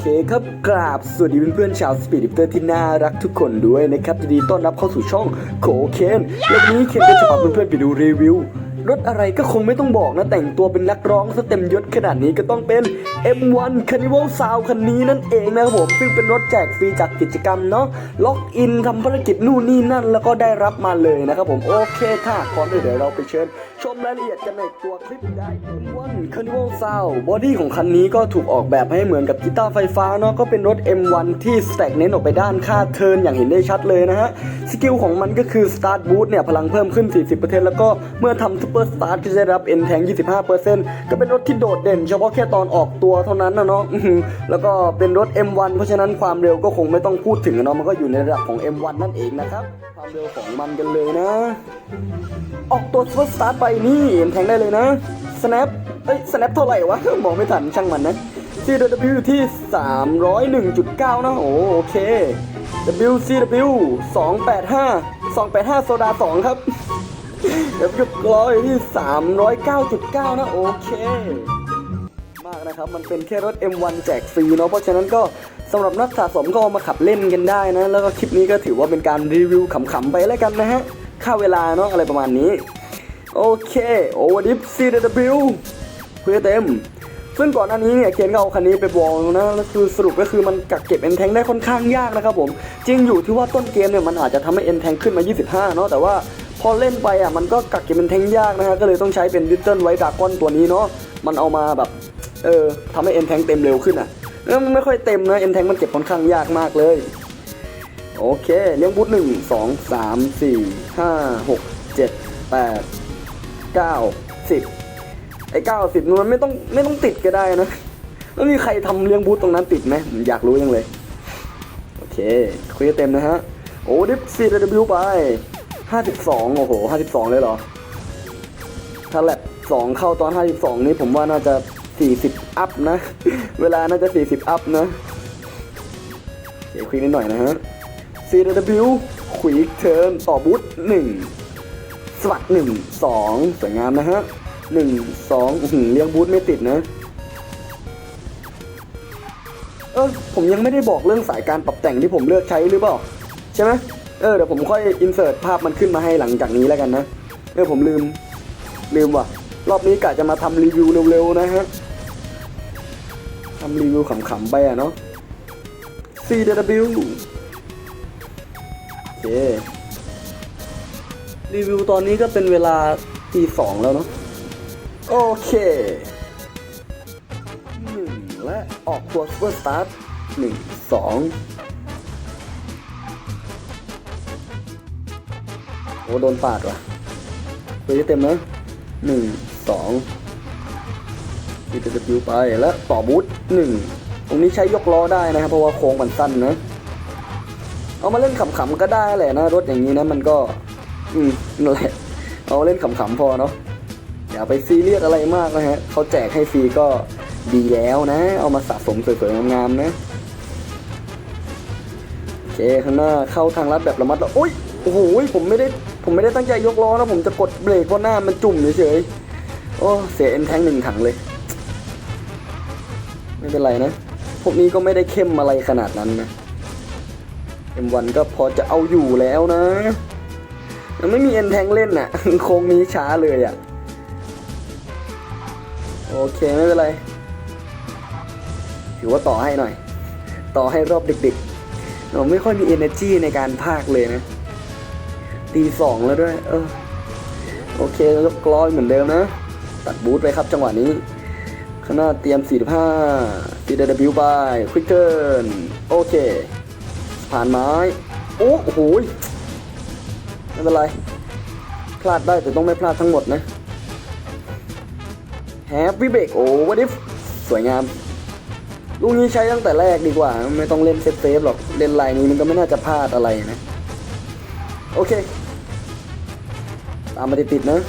เคครับกราบสวัสดีเพื่อนๆชาวสปีดดิฟเตอร์ที่น่ารักทุกคนด้วยนะครับยินดีต้อนรับเข้าสู่ช่องโคเคนแล้ววันนี้เคนก็จะพาเพื่อนๆไปดูรีวิวรถอะไรก็คงไม่ต้องบอกนะ แต่งตัวเป็นนักร้องซะเต็มยศขนาดนี้ก็ต้องเป็น M1 Carnival Sound คันนี้นั่นเองนะครับผม ซึ่งเป็นรถแจกฟรีจากกิจกรรมเนาะล็อกอินทำภารกิจนู่นนี่นั่น แล้วก็ได้รับมาเลยนะครับผม โอเคค่ะก่อนอื่นเดี๋ยวเราไปเชิญ ชมรายละเอียดกันในตัวคลิปได้ M1 Carnival Sound บอดี้ของคันนี้ก็ถูกออกแบบให้เหมือนกับกีตาร์ไฟฟ้าเนาะก็เป็นรถ M1 ที่สแต็กเน้นออกไปด้านค่าเทิร์นอย่างเห็นได้ชัดเลยนะฮะ สกิลของมันก็คือ Start Boost เนี่ย พลังเพิ่มขึ้น 40%แล้วก็เมื่อทำ Super Start ก็จะได้รับ N Tank 25%ก็เป็นรถที่โดดเด่น เฉพาะแค่ตอนออกตัวเท่านั้นนะเนาะแล้วก็เป็นรถ M1 เพราะฉะนั้นความเร็วก็คงไม่ต้องพูดถึงเนาะมันก็อยู่ในระดับของ M1 นั่นเองนะครับความเร็วของมันกันเลยนะ ออกตัว Super Start ไปนี่เห็นแทงได้เลยนะ Snap เอ้ย Snap เท่าไหร่วะ มองไม่ทันช่างมันนะ CW ที่ 301.9 นะ โอโอเค WCW 285 285 โซดา 2 ครับ W ร้อยที่ 309.9 นะ โอเค มากนะครับ มันเป็นแค่รถ M1 แจกฟรีเนาะเพราะฉะนั้นก็สำหรับนักสะสมก็เอามาขับเล่นกันได้นะ แล้วก็คลิปนี้ก็ถือว่าเป็นการรีวิวขำๆไปแล้วกันนะฮะค่าเวลาเนาะอะไรประมาณนี้ โอเคโอเวอร์ดิฟ CW เพื่อเต็ม ซึ่งก่อนหน้านี้เนี่ยเคนก็เอาคันนี้ไปวอลนะแล้วคือสรุปก็คือมันกักเก็บ N แทงได้ค่อนข้างยากนะครับผม จริงอยู่ที่ว่าต้นเกมเนี่ยมันอาจจะทำให้ N แทงขึ้นมา 25 เนาะแต่ว่าพอเล่นไปอะมันก็กักเก็บ N แทงยากนะฮะก็เลยต้องใช้เป็นดิจิตอลไวดากอนตัวนี้เนาะมันเอามาแบบเออทำให้ N แทงเต็มเร็วขึ้นอะเออมันไม่ค่อยเต็มนะ N แทงมันเก็บค่อนข้างยากมากเลย โอเคเลี้ยงบูทหนึ่งสองสามสี่ห้าหกเจ็ดแปด เก้าสิบไอ้เก้าสิบมันไม่ต้องไม่ต้องติดก็ได้นะแล้วมีใครทำเลี้ยงบูทตรงนั้นติดไหมผมอยากรู้ยังเลย โอเค คุยเต็มนะฮะ โอ้ดิฟซีดบิวไปห้าสิบสองโอ้โหห้าสิบสองเลยเหรอ ถ้าแลบสองเข้าตอนห้าสิบสองนี้ผมว่าน่าจะสี่สิบอัพนะ เวลาน่าจะสี่สิบอัพนะเดี๋ยวคุยนิดหน่อยนะฮะ CW ควิกเทิร์นต่อบูทหนึ่ง สวัสดหนึ่งสองสวยงามนะฮะหนึ่งสองหือเลี้ยงบูทไม่ติดนะ เออผมยังไม่ได้บอกเรื่องสายการปรับแต่งที่ผมเลือกใช้หรือเปล่า ใช่ไหมเออเดี๋ยวผมค่อยอินเสิร์ตภาพมันขึ้นมาให้หลังจากนี้แล้วกันนะ เออผมลืม ลืมว่ะ รอบนี้กะจะมาทำรีวิวเร็วๆนะฮะทำรีวิวขำๆไปอะเนาะ CW โอเค รีวิวตอนนี้ก็เป็นเวลาตีสองแล้วเนาะโอเคหนึ่งและออกตัว Super Start หนึ่งสองโอ้โดนปาดว่ะไปเต็มนะหนึ่งสองดีจะปิวไปแล้วต่อบูทหนึ่งตรงนี้ใช้ยกล้อได้นะครับเพราะว่าโค้งมันสั้นนะเอามาเล่นขำๆก็ได้แหละนะรถอย่างนี้นะมันก็ อืมนั่นแหละเอาเล่นขำๆพอเนาะอย่าไปซีเรียสอะไรมากนะฮะเขาแจกให้ฟรีก็ดีแล้วนะ เอามาสะสมสวยๆงามๆนะโอเคข้างหน้าเข้าทางลัดแบบระมัดระวังโอ้ยโอ้โหผมไม่ได้ผมไม่ได้ตั้งใจยกล้อนะผมจะกดเบรกเพราะหน้ามันจุ่มเฉยๆโอ้เสียเอ็นแทงหนึ่งถังเลย ไม่เป็นไรนะพวกนี้ก็ไม่ได้เข้มอะไรขนาดนั้นนะ M1 ก็พอจะเอาอยู่แล้วนะ มันไม่มีเอ็นแทงเล่นน่ะ โค้งนี้ช้าเลยอะ โอเคไม่เป็นไร ถือว่าต่อให้หน่อย ต่อให้รอบดึกๆเราไม่ค่อยมี energy ในการพากเลยนะตีสองแล้วด้วย เออ โอเคแล้วก็ลอยเหมือนเดิมนะ ตัดบูทไปครับจังหวะนี้ข้างหน้าเตรียม 45 CW ไป Quick Turn โอเคผ่านไม้ โอ้โห ไม่เป็นไร พลาดได้แต่ต้องไม่พลาดทั้งหมดนะแฮปปี้เบรกโอ้วัดิฟสวยงาม ลูกนี้ใช้ตั้งแต่แรกดีกว่า ไม่ต้องเล่นเซฟเซฟหรอก เล่นลายนี้มันก็ไม่น่าจะพลาดอะไรนะ โอเค ตามมาติดๆนะ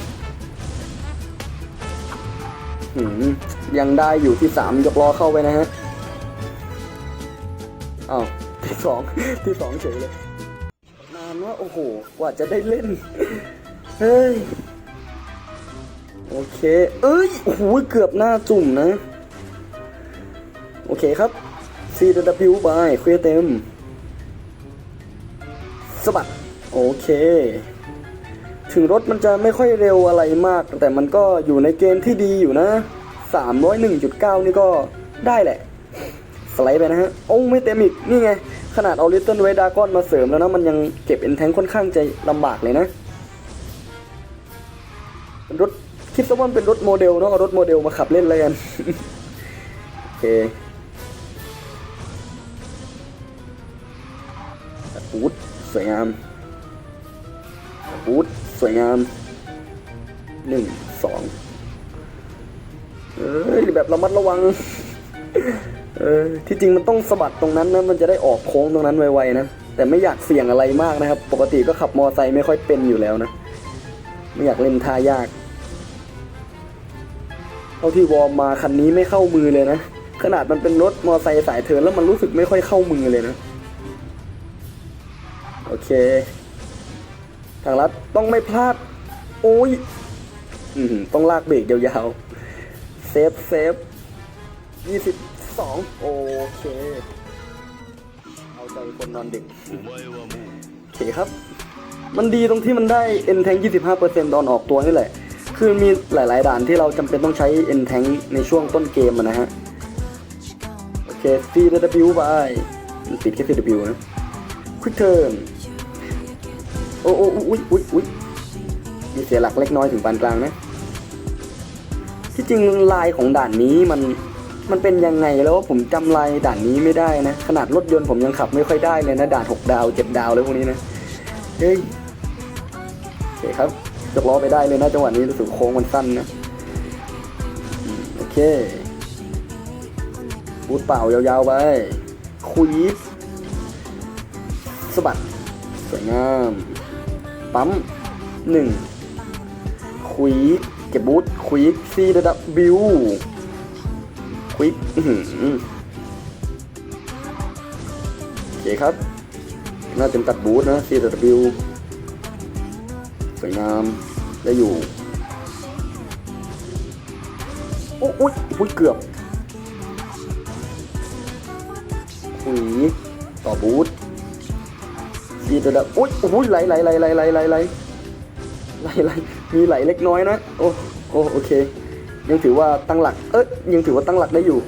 ยังได้อยู่ที่สามยกล้อเข้าไปนะฮะอ้าวที่สองที่สองเฉยเลย ว่าโอ้โห กว่าจะได้เล่น เฮ้ย โอเค เอ้ย โอ้โห เกือบหน้าจุ่มนะ โอเคครับ CW ไปเคลียร์เต็มสะบัด โอเค ถึงรถมันจะไม่ค่อยเร็วอะไรมาก แต่มันก็อยู่ในเกณฑ์ที่ดีอยู่นะ 301.9 นี่ก็ได้แหละ สไลด์ไปนะฮะ โอ้ ไม่เต็มอีก นี่ไง ขนาดเอาลิตเติ้ลเวดากอนมาเสริมแล้วนะ มันยังเก็บเอ็นแทงค่อนข้างจะลำบากเลยนะเป็นรถคิดซะว่าเป็นรถโมเดลเนาะเอารถโมเดลมาขับเล่นเลยกัน โอเคบูทสวยงามบูทสวยงามหนึ่งสองเอ้ยแบบระมัดระวัง เออที่จริงมันต้องสะบัดตรงนั้นนะมันจะได้ออกโค้งตรงนั้นไวๆนะแต่ไม่อยากเสี่ยงอะไรมากนะครับ ปกติก็ขับมอไซค์ไม่ค่อยเป็นอยู่แล้วนะ ไม่อยากเล่นท่ายากเท่าที่วอร์มมาคันนี้ไม่เข้ามือเลยนะ ขนาดมันเป็นรถมอไซค์สายเทินแล้วมันรู้สึกไม่ค่อยเข้ามือเลยนะ โอเค ทางลัดต้องไม่พลาด โอ้ยอืต้องลากเบรกยาวๆ เซฟเซฟยี่สิบ สองโอเค เอาใจคนนอนดึกโอเคครับ มันดีตรงที่มันได้ N tank 25%ตอนออกตัวนี่แหละ คือมีหลาย ๆ ด่านที่เราจำเป็นต้องใช้ N tank ในช่วงต้นเกมอะนะฮะ โอเค CW ไปมันปิดแค่ CW นะ Quick turn โอ้โอ้อุ้ยอุ้ยอุ้ยมีเสียหลักเล็กน้อยถึงปานกลางนะ ที่จริงลายของด่านนี้มัน มันเป็นยังไงแล้วผมจำลายด่านนี้ไม่ได้นะ ขนาดรถยนต์ผมยังขับไม่ค่อยได้เลยนะด่าน 6 ดาว7ดาวเลยพวกนี้นะเฮ้ยโอเคครับยกล้อไปได้เลยนะจังหวะนี้รู้สึกโค้งมันสั้นนะโอเคบูทเปล่ายาวๆไปคุยสบัดสวยงาม ปั๊มหนึ่งควิกเก็บบูทควิกซีระดับบิว วิกอื้อหือโอเคครับ น่าจะตัดบูทนะซีระดับบิวสวยงาม ได้อยู่ โอ้อุ๊ยอุ๊ยเกือบควิกต่อบูทดีแต่แบบอุ้ยอุ้ยไหลไหลไหลไหลไหลไหลไหลไหลไหลมีไหลเล็กน้อยนะ โอ้โอ้โอเค ยังถือว่าตั้งหลัก เอ๊ะยังถือว่าตั้งหลักได้อยู่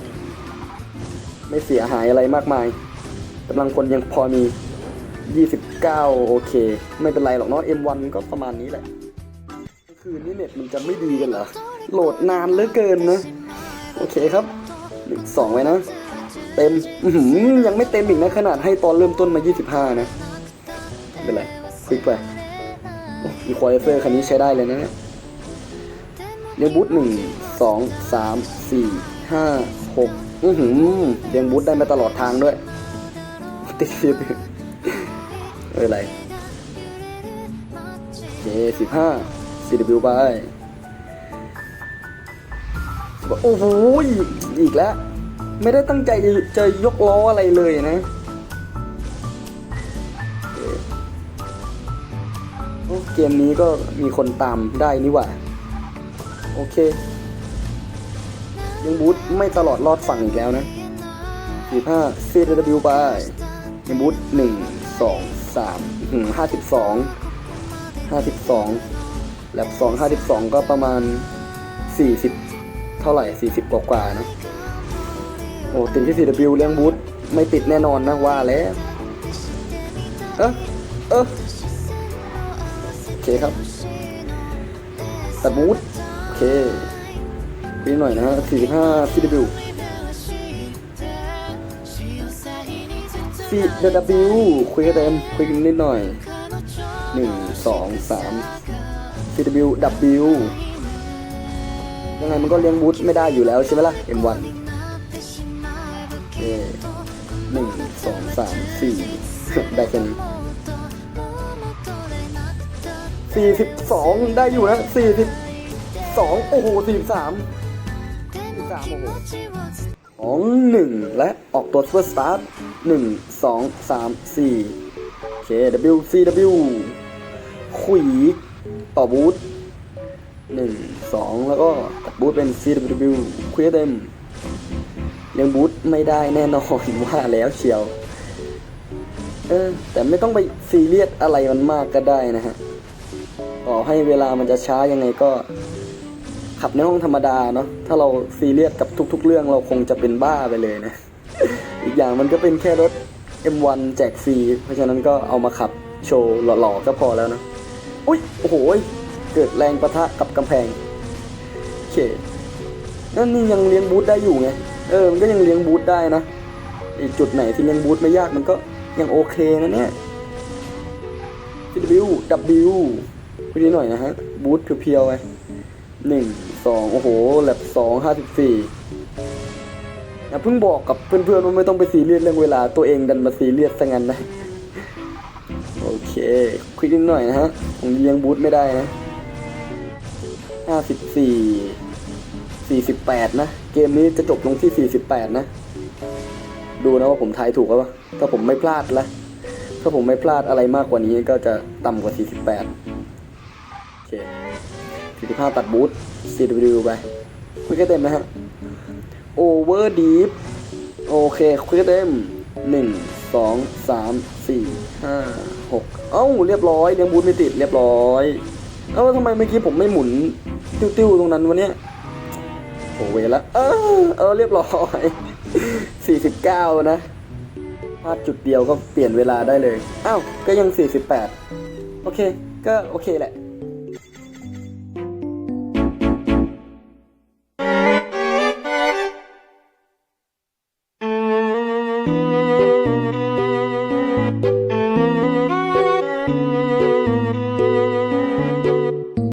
ไม่เสียหายอะไรมากมายกำลังคนยังพอมี 29 โอเค ไม่เป็นไรหรอกเนาะ M1 ก็ประมาณนี้แหละคืนนี้เน็ตมันจะไม่ดีกันเหรอ โหลดนานเหลือเกินนะ โอเคครับหนึ่งสองไว้นะ เต็มยังไม่เต็มอีกนะ ขนาดให้ตอนเริ่มต้นมา 25 นะเป็นไรคลิกไปอีควอลิเซอร์คันนี้ใช้ได้เลยนะเนี่ยเรียงบูทหนึ่ง สองสามสี่ห้าหกอือหือเรียงบูทได้มาตลอดทางด้วยติดสิบไม่เป็นไรโอเคสิบห้า CW ไปโอ้โหอีกแล้ว ไม่ได้ตั้งใจจะยกล้ออะไรเลยนะเกมนี้ก็มีคนตามได้นี่หว่า โอเค ยังบูทไม่ตลอดรอดฝั่งอีกแล้วนะสี่ห้าซีดวิวไปยังบูทหนึ่งสองสามห้าสิบสองห้าสิบสองแลบสองห้าสิบสองก็ประมาณสี่สิบเท่าไหร่สี่สิบกว่ากว่านะโอ้ติดที่ซีดวิวเรื่องบูทไม่ติดแน่นอนนะว่าแล้วเออเออโอเคครับแต่บูทโอเค นิดหน่อยนะฮะ45 CW CW คุยกันเต็มคุยกันนิดหน่อย 1 2 3 CW W ยังไงมันก็เลี้ยงบูทไม่ได้อยู่แล้วใช่ไหมล่ะ M1 โอเคหนึ่งสองสามสี่ได้แค่นี้สี่สิบสองได้อยู่นะสี่สิบสองโอ้โหสี่สาม สี่สามโอ้โหสองหนึ่งและออกตัวเฟิร์สตาร์ทหนึ่งสองสามสี่โอเค W C W ขุยต่อบูทหนึ่งสองแล้วก็ตัดบูทเป็น C W คุยเต็มเลี้ยงบูธไม่ได้แน่นอนว่าแล้วเชียว เออ แต่ไม่ต้องไปซีเรียสอะไรมันมากก็ได้นะฮะต่อให้เวลามันจะช้ายังไงก็ ขับในห้องธรรมดาเนาะถ้าเราซีเรียสกับทุก ๆ เรื่องเราคงจะเป็นบ้าไปเลยนะ อีกอย่างมันก็เป็นแค่รถ M1 แจกฟรีเพราะฉะนั้นก็เอามาขับโชว์หล่อๆก็พอแล้วนะอุ้ยโอ้โหเกิดแรงประทะกับกำแพงโอเคนั่นนี่ยังเลี้ยงบูธได้อยู่ไงเออมันก็ยังเลี้ยงบูธได้นะอีกจุดไหนที่เลี้ยงบูธไม่ยากมันก็ยังโอเคนะเนี่ย W W ไปนิดหน่อยนะฮะบูธเพียวๆไป หนึ่งสองโอ้โหแลบสองห้าสิบสี่นะเพิ่งบอกกับเพื่อนๆว่าไม่ต้องไปซีเรียสเรื่องเวลาตัวเองดันมาซีเรียสซะงั้นนะโอเคคุยนิดหน่อยนะฮะผมเลี้ยงบูธไม่ได้นะห้าสิบสี่48นะ เกมนี้จะจบลงที่48นะ ดูนะว่าผมทายถูกหรือเปล่าถ้าผมไม่พลาดละถ้าผมไม่พลาดอะไรมากกว่านี้ก็จะต่ำกว่า48โอเค 45 ตัดบูท CW ไปคุยกันเต็มนะฮะ Over Deep โอเคคุยกันเต็ม 1 2 3 4 5 6 เอ้า เรียบร้อยเลี้ยงบูทไม่ติดเรียบร้อย เอ้าทำไมเมื่อกี้ผมไม่หมุน ติ้วๆตรงนั้นวะเนี่ยโอเวละเออเออเรียบร้อย 49 นะพลาดจุดเดียวก็เปลี่ยนเวลาได้เลย อ้าว ก็ยัง 48 โอเค ก็โอเคแหละ